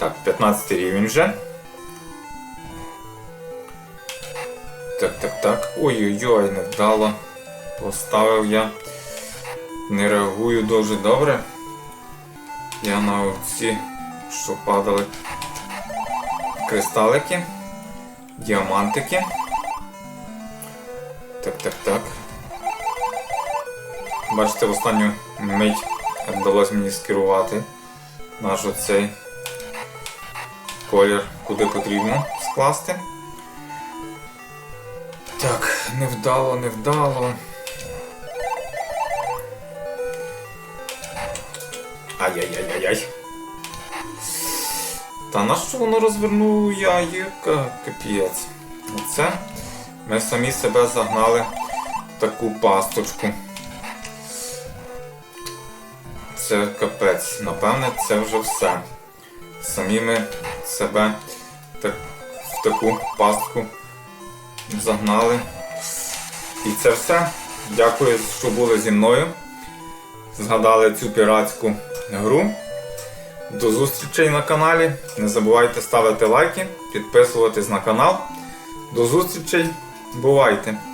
Так, 15 рівень вже. Так, так, так. Ой-ой-ой, невдало. Поставив я. Не реагую дуже добре. Я на ці, що падали кристалики, діамантики. Так, так, так. Бачите, в останню мить вдалося мені скерувати наш оцей колір куди потрібно скласти. Так, невдало, невдало. Ай-яй-яй-яй-яй. Та на що воно розвернуло яєка? Капець. Оце ми самі себе загнали в таку пасточку. Це капець. Напевне, це вже все. Самі ми себе так, в таку пастку загнали. І це все. Дякую, що були зі мною. Згадали цю піратську гру. До зустрічей на каналі. Не забувайте ставити лайки, підписуватись на канал. До зустрічей. Бувайте!